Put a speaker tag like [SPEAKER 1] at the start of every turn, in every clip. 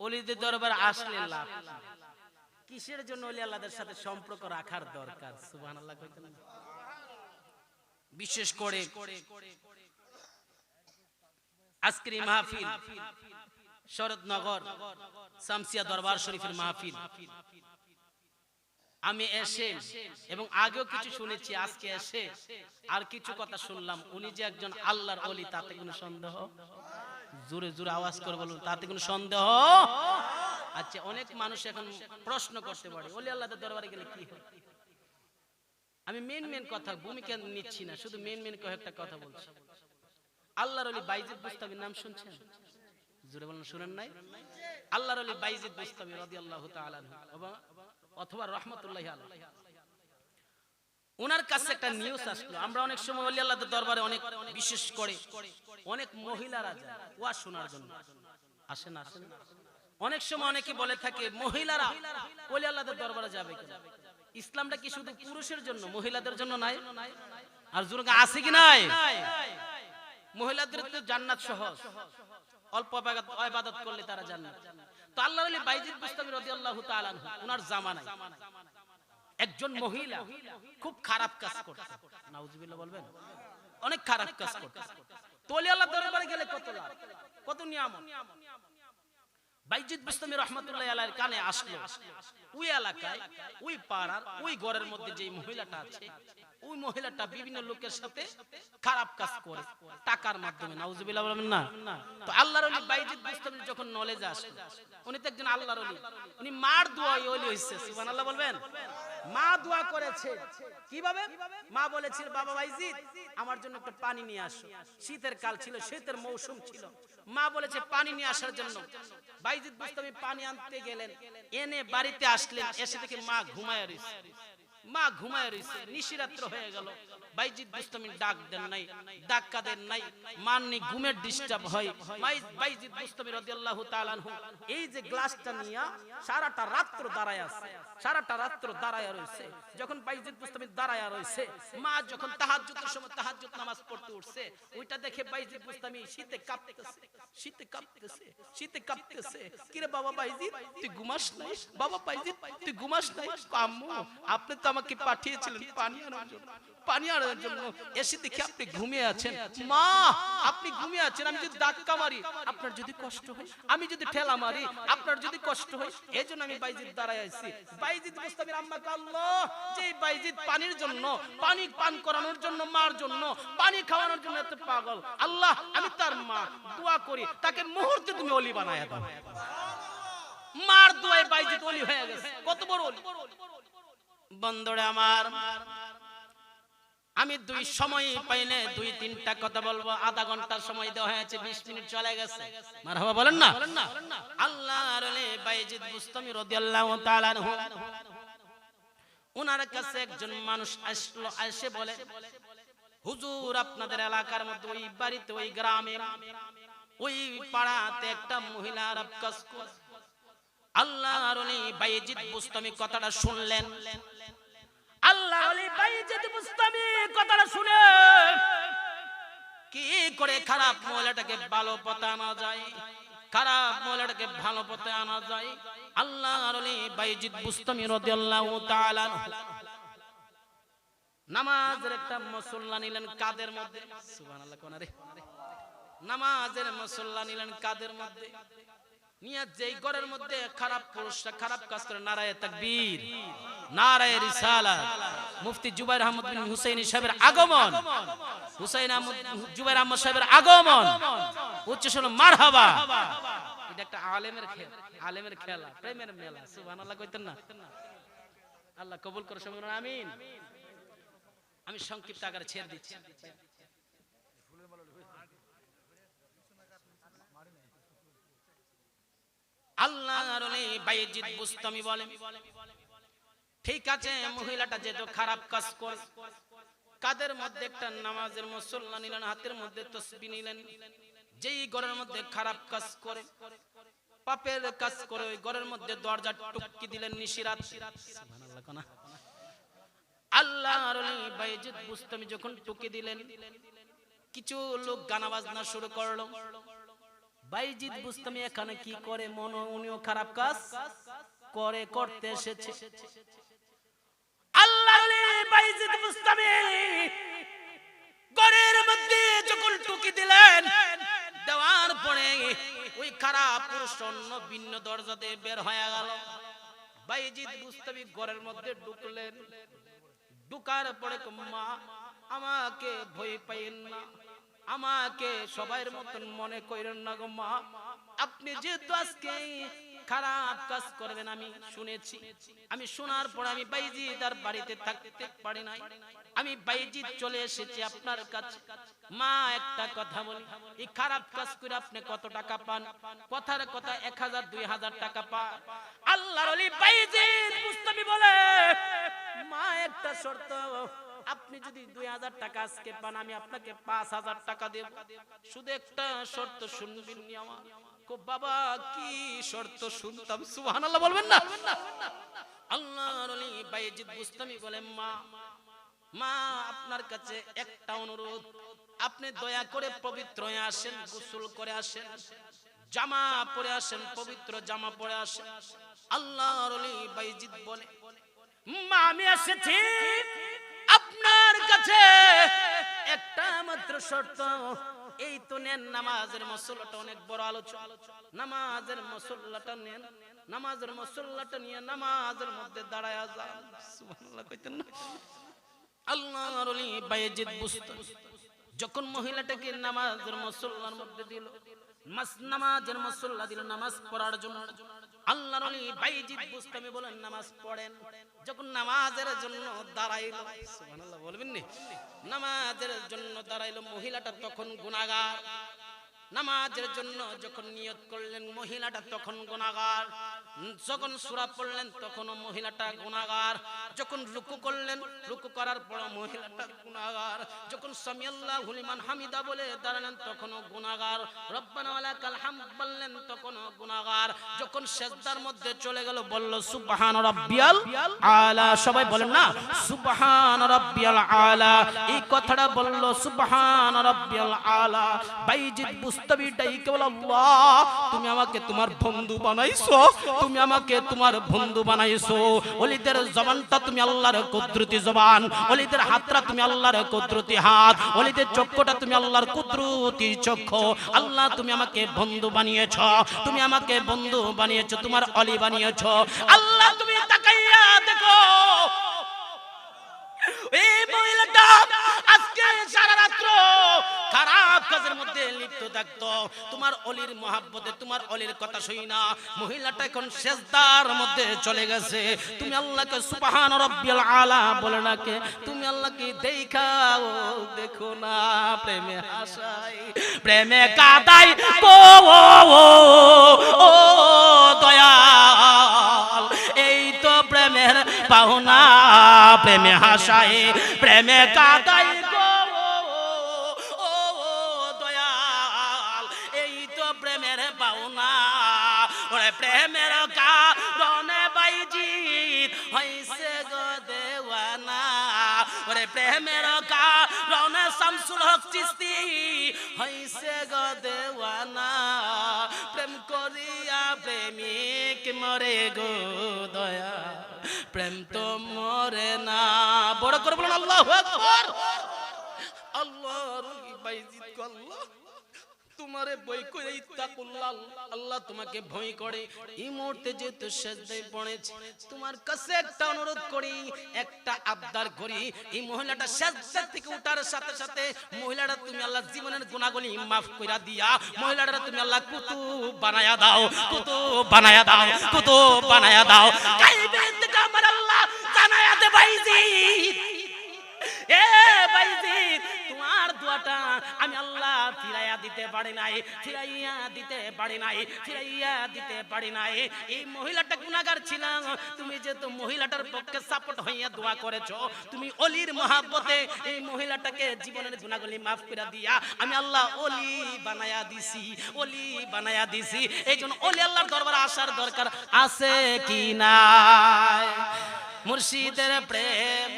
[SPEAKER 1] অলিদের দরবার আসলে লাভ। কিসের জন্য অলি আল্লাহদের সাথে সম্পর্ক রাখার দরকার? কইতেন বিশেষ করে আজকের মাহফিল, শরৎনগর, শামসিয়া দরবার শরীফের মাহফিল। আমি এসে এবং আগেও কিছু শুনেছি, আজকে এসে আর কিছু কথা শুনলাম। উনি যে একজন আল্লাহর অলি, তাতে কোনো সন্দেহ? জোরে জোরে আওয়াজ করে বলুন, তাতে কোনো সন্দেহ? আচ্ছা অনেক মানুষ এখন প্রশ্ন করতে পারে অলি আল্লাহদের দরবারে গেলে কি হয় আমি মেন মেন কথা, ভূমিকা নিচ্ছি না, শুধু মেন মেন কয়েকটা কথা বলছি। আল্লাহর অলি বাইজিদ বুস্তামির নাম শুনছেন? জোরে বলুন, শুনেন নাই? আল্লাহর অলি বাইজিদ বুস্তামি রাদিয়াল্লাহু তাআলা অথবা রহমতুল্লাহ আলাইহি। ওনার কাছে একটা নিউজ আসলো। আমরা অনেক সময় অলি আল্লাহর দরবারে অনেক বিশেষ করে। অনেক মহিলারা যায়। ওয়াজ শোনার জন্য। আসেন আসেন। অনেক সময় অনেকে বলে থাকে মহিলারা অলি আল্লাহর দরবারে যাবে ইসলামটা কি শুধু পুরুষের জন্য মহিলাদের জন্য নাই? আর জোরকে আছে কি নাই? মহিলাদের তো জান্নাত সহজ। অল্প ইবাদত- করলে তারা জান্নাত। তো আল্লাহ আলী বাইজিদ বুস্তামি রাদিয়াল্লাহু তাআলা ওনার জামানায়। একজন মহিলা খুব খারাপ কাজ করতে নাউজুবিল্লাহ বলবেন? অনেক খারাপ কাজ করতে তো অলি আল্লাহ দরবারে গেলে কত লাভ? কত নিয়ামত? বাইজিদ বুস্তামি রহমতুল্লাহ আলাইহির কানে আসলো। ওই এলাকায় ওই পাড়ার ওই ঘরের মধ্যে যে মহিলাটা আছে ওই মহিলাটা বিভিন্ন লোকের সাথে খারাপ কাজ করে টাকার মাধ্যমে নাউজুবিল্লাহ বলবেন না? তো আল্লাহর ওলি বাইজিদ বুস্তামি যখন নলেজ আসলো উনি তো একজন আল্লাহর ওলি উনি মার দোয়াই ওলি হইছে সুবহানাল্লাহ বলবেন। মা দোয়া করেছে। কীভাবে? মা বলেছিল, বাবা ভাইজি আমার জন্য একটু পানি নিয়ে আসো। শীতের কাল ছিল, শীতের মৌসুম ছিল। মা বলেছে, পানি নিয়ে আসার জন্য। ভাইজিৎ বুঝতে পানি আনতে গেলেন, এনে বাড়িতে আসলেন, এসে থেকে মা ঘুমায় রয়েছে। মা ঘুমায় রয়েছে, নিশিরাত্র হয়ে গেল। বাইজিদ ডাক দেন নাই ডাক্কা দেন নাই, মাননি ঘুমের ডিস্টার্ব হয়। বাইজিদ রাদিয়াল্লাহু তাআলা এই যে গ্লাসটা নিয়া সারাটা রাত্র দাঁড়ায় আছে, সারাটা রাত্র দাঁড়ায় রয়েছে, যখন বাইজিদ দাঁড়ায় রয়েছে, মা যখন তাহাজ্জুদের সময় তাহাজ্জুদ নামাজ পড়তে উঠছে, ওইটা দেখে বাইজিদ বুস্তামি শীতে কাঁপতেছে শীতে কাঁপতেছে শীতে কাঁপতেছে। কিরে বাবা বাইজিদ, তুই ঘুমাস নাই? বাবা বাইজিদ, তুই ঘুমাস নাই? আম্মু, আপনি তো আমাকে পাঠিয়েছিলেন পানি আনার জন্য। পানি আনার জন্য এসে দেখি আপনি ঘুমিয়ে আছেন। মা আপনি ঘুমিয়ে আছেন আমি যদি ধাক্কা মারি আপনার যদি কষ্ট হয় আমি যদি ঠেলা মারি আপনার যদি কষ্ট হয় এই জন্য আমি বাইজিদ দাঁড়ায় আছি। বাইজিদ আম্মা আল্লাহ যে বাইজিদ পানির জন্য পানি পান করানোর জন্য মার জন্য পানি খাওয়ানোর জন্য এত পাগল। আল্লাহ আমি তার মা দোয়া করি তাকে মুহূর্তে তুমি অলি বানায় দাও। মার দোয়ায় বাইজিদ অলি হয়ে গেছে। কত বড় অলি। বন্ধুরে আমার আমি দুই সময় পাইলে দুই তিনটা কথা বলব। আধা ঘণ্টার সময় দেওয়া হয়েছে বিশ মিনিট চলে গেছে। মারহাবা বলেন না। আল্লাহ বাইজিদ বুস্তামি রাদিয়াল্লাহু তাআলা আনহু। ওনার কাছে একজন মানুষ আসলো এসে বলে হুজুর আপনাদের এলাকার মধ্যে ওই বাড়িতে ওই গ্রামে ওই পাড়াতে একটা মহিলা করে আল্লাহর ওলি বাইজিদ বুস্তামি কথাটা শুনলেন। আল্লাহ বুস্তামি কথাটা শুনে কি করে খারাপ মহিলাটাকে ভালো পথে আনা যায়? খারাপ মহিলাটাকে ভালো পথে আনা যায়? আল্লাহর ওলি বাইজিদ বুস্তামি নামাজের একটা মুসল্লা নিলেন কাদের মধ্যে? নামাজের মুসল্লা নিলেন কাদের মধ্যে? নিয়ে যেই ঘরের মধ্যে খারাপ পুরুষরা খারাপ কাজ করে নারায়ে তাকবীর। নারায়ে রিসালাত। মুফতি জুবাইর আহমদ বিন হুসাইন সাহেবের আগমন। হুসাইন আহমদ জুবাইর আহমদ সাহেবের আগমন। উচ্চ শোনো মারহাবা। এটা একটা আলেমের খেলা আলেমের খেলা প্রেমের মেলা সুবহানাল্লাহ কইতেন না। আল্লাহ কবুল করে সবাই আমিন। আমি সংক্ষিপ্ত আকারে ছেড়ে দিচ্ছি। আল্লাহর বুস্তামি ঠিক আছে, মহিলাটা যেহেতু খারাপ কাজ করে। কাদের মধ্যে একটা নামাজের মুসল্লা নিলেন, হাতের মধ্যে তসবি নিলেন, যেই ঘরের মধ্যে খারাপ কাজ করে। পাপের কাজ করে, ওই ঘরের মধ্যে দরজা টুকি দিলেন নিশিরাত। আল্লাহর ওলি বুস্তামি যখন টুকি দিলেন, কিছু লোক গানা বাজনা শুরু করল। বাইজিদ বুস্তামি এখানে কি করে মন উনিও খারাপ কাজ করে করতে এসেছে। আল্লাহ বাইজিদ বুস্তামি ঘরের মধ্যে যখন টুকি দিলেন দেওয়ার পরে ওই খারাপ পুরুষ অন্য ভিন্ন দরজা দিয়ে বের হয়ে গেল। বাইজিদ বুস্তামি ঘরের মধ্যে ঢুকলেন। ঢুকার পরে মা আমাকে ভয় পাইয়েন না। আমাকে সবার মতন মনে করেন না গো মা। আপনি যেহেতু আজকে খারাপ কাজ করবেন, আমি শুনেছি। আমি শোনার পর আমি বাইজিদ আর বাড়িতে থাকতে পারি নাই। আমি বাইজিদ চলে এসেছি আপনার কাছে। মা, একটা কথা বলি। এই খারাপ কাজ করে আপনি কত টাকা পান? কথার কথা এক হাজার, দুই হাজার টাকা পান। আল্লাহর অলি বাইজিদ মুস্তামি বলে, মা, একটা শর্ত। আপনি যদি দুই হাজার টাকা আজকে পান, আমি আপনাকে পাঁচ হাজার টাকা দেব। শুধু একটা শর্ত শুনবেন বাবা, কি শর্ত শুনতাম? সুবহানাল্লাহ বলবেন না? বলে মা মা, আপনার কাছে একটা অনুরোধ। আপনি দয়া করে পবিত্র হয়ে আসেন, গোসল করে আসেন, জামা পরে আসেন, পবিত্র জামা পরে আসেন। বাইজিদ বলে, মা, আমি এসেছি। আপনার কাছে একটা মাত্র শর্ত। এই তো নেন, নামাজের মসল্লাটা অনেক বড় আলোচনা। নামাজের মসল্লাটা নেন, নামাজের মসল্লাটা নিয়ে নামাজের মধ্যে দাঁড়ায় যান। কইতেন না। আল্লাহর বাইজিদ যখন মহিলাটাকে নামাজের মুসল্লার মধ্যে দিল নামাজের মুসল্লা দিল, নামাজ পড়ার জন্য। আল্লাহর ওলি বাইজিদ বুস্তামি বলেন, নামাজ পড়েন। যখন নামাজের জন্য দাঁড়াইল, সুবহানাল্লাহ বলবেন নি? নামাজের জন্য দাঁড়াইল মহিলাটা তখন গুনাহগার নামাজের জন্য যখন নিয়ত করলেন, মহিলাটা তখন গুনাহগার যখন সূরা পড়লেন, তখনও মহিলাটা গুনাহগার। যখন রুকু করলেন, রুকু করার পর মহিলাটা গুনাহগার। যখন সামিয়াল্লাহু লিমান হামিদা বলে দাঁড়ালেন, তখনও গুনাহগার। রব্বানা ওয়ালাকাল হামদ বললেন, তখনও গুনাহগার। যখন সেজদার মধ্যে চলে গেল, বলল, সুবহান রাব্বিয়াল আলা। সবাই বলেন না, সুবহান রাব্বিয়াল আলা। এই কথাটা বলল, সুবহান রাব্বিয়াল আলা। বাইজিদ বুস্তাবি ডাইকে বল, আল্লাহ, তুমি আমাকে তোমার বন্ধু বানাইছো। তুমি আমাকে তোমার বন্ধু বানাইছো। অলিদের জবানটা তুমি আল্লাহর কুদরতি জবান, অলিদের হাতটা তুমি আল্লাহর কুদরতি হাত, অলিদের চক্ষুটা তুমি আল্লাহর কুদরতি চক্ষু। আল্লাহ, তুমি আমাকে বন্ধু বানিয়েছো, তুমি আমাকে বন্ধু বানিয়েছো, তোমার অলি বানিয়েছো। আল্লাহ, তুমি তাকাইয়া দেখো। খারাপ কাজের মধ্যে লিপ্ত থাকতো? তোমার অলির মহাব্বতে তোমার অলির কথা শুই না। মহিলাটা এখন সেজদার মধ্যে চলে গেছে। তুমি আল্লাহকে সুবহান রাব্বিয়াল আলা বলে নাকে তুমি আল্লাহকে দেখাও, দেখো না, প্রেমে হাসাই প্রেমে কাদাই ও ও ও দয়াল, এই তো প্রেমের পাওনা, প্রেমে হাসায় প্রেমে কাদাই ওরে প্রেমের কারণে শামসুল হক চিস্তি হইছে গো দেওয়ানা, প্রেম করিয়া প্রেমিক মরে গো দয়া। প্রেম তো মরে না। বড় করে বলুন, আল্লাহ বাইজিত আল্লাহ তোমারে বই করে ইত্তাকুল্লাহ আল্লাহ তোমাকে ভয় করে। এই মুহূর্তে যেহেতু সেজদায় পড়েছে, তোমার কাছে একটা অনুরোধ করি, একটা আবদার করি। এই মহিলাটা সেজদা থেকে উঠার সাথে সাথে মহিলাটা তুমি আল্লাহ জীবনের গুনাহগুলি মাফ কইরা দিয়া মহিলাটা তুমি আল্লাহ কুতুব বানায়া দাও কুতুব বানায়া দাও কুতুব বানায়া দাও। কাইবে থেকে আমার আল্লাহ জানায়া দে বাইজি এ বাইজিদ দোয়াটা আমি আল্লাহ ফিরাইয়া দিতে পারি নাই, ফিরাইয়া দিতে পারি নাই, ফিরাইয়া দিতে পারি নাই। এই মহিলাটা গুনাহগার ছিলাম তুমি যেহেতু মহিলাটার পক্ষে সাপোর্ট হইয়া দোয়া করেছ, তুমি অলির মহাব্বতে এই মহিলাটাকে জীবনের গুনাহগুলি মাফ করে দিয়া আমি আল্লাহ অলি বানায়া দিছি, অলি বানায়া দিছি। এই জন্য অলি আল্লাহর দরবারে আসার দরকার আছে কি নাই? মুর্শিদের প্রেম।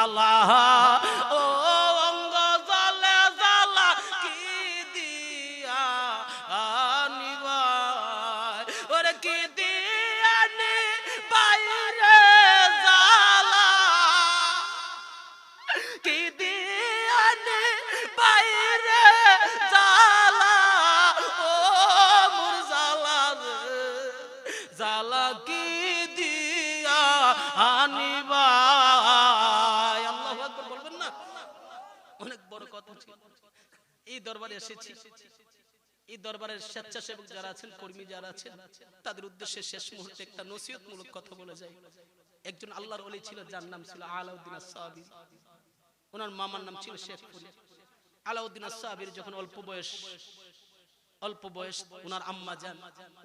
[SPEAKER 1] La la. এই দরবারে এসেছি। এই দরবারের স্বেচ্ছাসেবক যারা আছেন, কর্মী যারা আছেন, তাদের উদ্দেশ্যে শেষ মুহূর্তে একটা নসিহতমূলক কথা বলে যায়। একজন আল্লাহর ওলি ছিল, যার নাম ছিল আলাউদ্দিন আসাবি ওনার মামার নাম ছিল শেখপুরি আলাউদ্দিন আসাবির যখন অল্প বয়স অল্প বয়স ওনার আম্মা যান,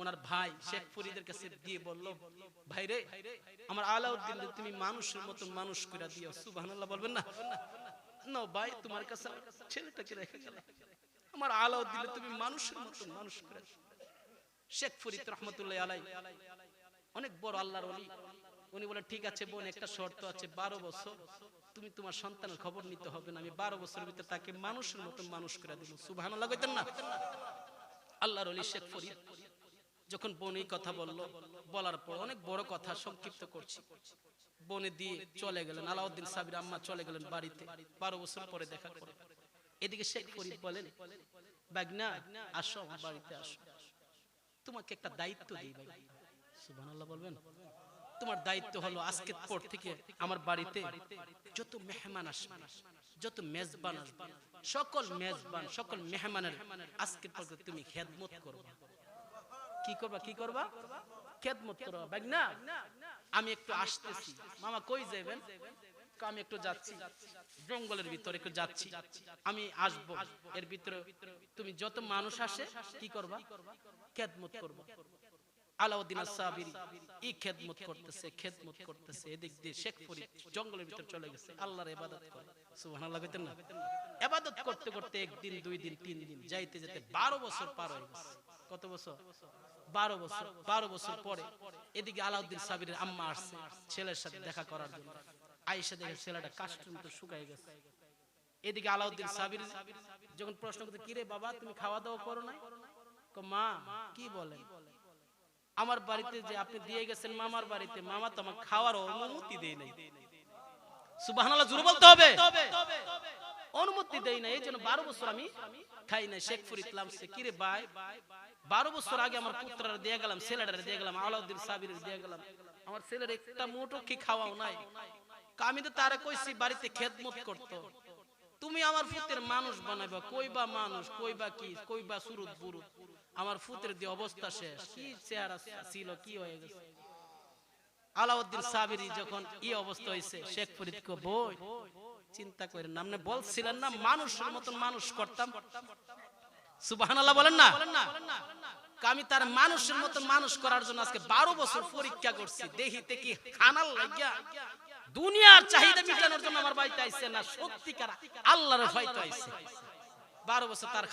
[SPEAKER 1] ওনার ভাই শেখ ফরিদের কাছে দিয়ে বলল ভাই রে আমার আলাউদ্দিন তুমি মানুষের মতো মানুষ করে দিও। সুবহানাল্লাহ বলবেন না? না ভাই, তোমার কাছে ছেলেটাকে রেখে গেল আমার আলাউদ্দিন তুমি মানুষের মানুষ শেখ ফরিদ রহমতুল্লাহ আলাই, অনেক বড় আল্লাহর ওলি। উনি বলেন ঠিক আছে বোন, একটা শর্ত আছে, বারো বছর তুমি তোমার সন্তানের খবর নিতে হবে না। আমি বারো বছরের ভিতরে তাকে মানুষের মতো মানুষ করে দিব। সুবাহ লাগাইতেন না? আল্লাহর অলি শেখ ফরিদ যখন বোন এই কথা বলল, বলার পর অনেক বড় কথা সংক্ষিপ্ত করছি। বনে দিয়ে চলে গেলেন। আলাউদ্দিন সাবির আম্মা চলে গেলেন বাড়িতে। বারো বছর পরে দেখা করে এদিকে শেখ ফরিদ বলেন বাগনা আসো আমার বাড়িতে আসো। তোমাকে একটা দায়িত্ব দিই ভাই। সুবহানাল্লাহ বলবেন। তোমার দায়িত্ব হলো আজকের পর থেকে আমার বাড়িতে যত মেহমান আসবে যত মেজবান আসবে সকল মেজবান সকল মেহমানের আজকের পর তুমি খেদমত করবে। কি করবা কি করবা? খেদমত করবা বাগ না? আমি একটু আসতেছি। মামা কই যাবেন আমি একটু যাচ্ছি। জঙ্গলের ভিতরে একটু যাচ্ছি। আমি আসব। এর ভিতরে তুমি যত মানুষ আসে, কি করবা? খেদমত করবা। আলাউদ্দিন সাবিরি এই খেদমত করতেছে খেদমত করতেছে। এদিক দিয়ে শেখ ফরিদ জঙ্গলের ভিতর চলে গেছে। আল্লাহর ইবাদত করে। সুবহানাল্লাহ কইতেন না? ইবাদত করতে করতে একদিন, দুই দিন, তিন দিন, যাইতে যেতে 12 বছর পার হয়ে গেছে। কত বছর? 12 বছর। 12 বছর পরে এদিকে আলাউদ্দিন সাবিরের আম্মা আসছে ছেলের সাথে দেখা করার জন্য। আয়েশা দেখে ছেলেটা কাস্টম তো শুকায় গেছে। এদিকে আলাউদ্দিন সাবির যখন প্রশ্ন করতে কিরে বাবা তুমি খাওয়া দাওয়া করো কয়, মা কি বলেন? আমার বাড়িতে যে আপনি দিয়ে গেছেন মামার বাড়িতে মামা তো আমার খাওয়ার অনুমতি দেয় নাই। সুবহানাল্লাহ জোরে বলতে হবে। অনুমতি দেয় না এই জন্য বারো বছর আমি খাই না শেখ ফরিদ সে কিরে ভাই বারো বছর আগে আমার পুত্ররা দিয়ে গেলাম ছেলেটারে দিয়ে গেলাম আলাউদ্দিন সাবির দিয়ে গেলাম। আমার ছেলের একটা মুঠো কি খাওয়াও নাই। আমি তো তারে কইছি বাড়িতে খেদমত করতো। তুমি আমার ফুতের মানুষ বানাইবা কইবা মানুষ কইবা কি কইবা সুরুত বুরুত। আমার ফুতের দিয়ে অবস্থা শেষ। কি চেহারা ছিল কি হয়ে গেছে? আলাউদ্দিন সাবিরি যখন ই অবস্থা হয়েছে শেখ ফরিদ কো বই চিন্তা করেন আপনি বলছিলেন না মানুষের মতন মানুষ করতাম। সুবহানাল্লাহ বলেন না? আমি তার মানুষের মতো মানুষ করার জন্য আজকে বারো বছর পরীক্ষা করছি। দেখিতে কি খানাল লাগিয়া? দুনিয়ার চাহিদা মিটানোর জন্য আমার বাড়িতে আইসে না, সত্যিকার আল্লাহর ভয়তে আইসে। বারো বছর তার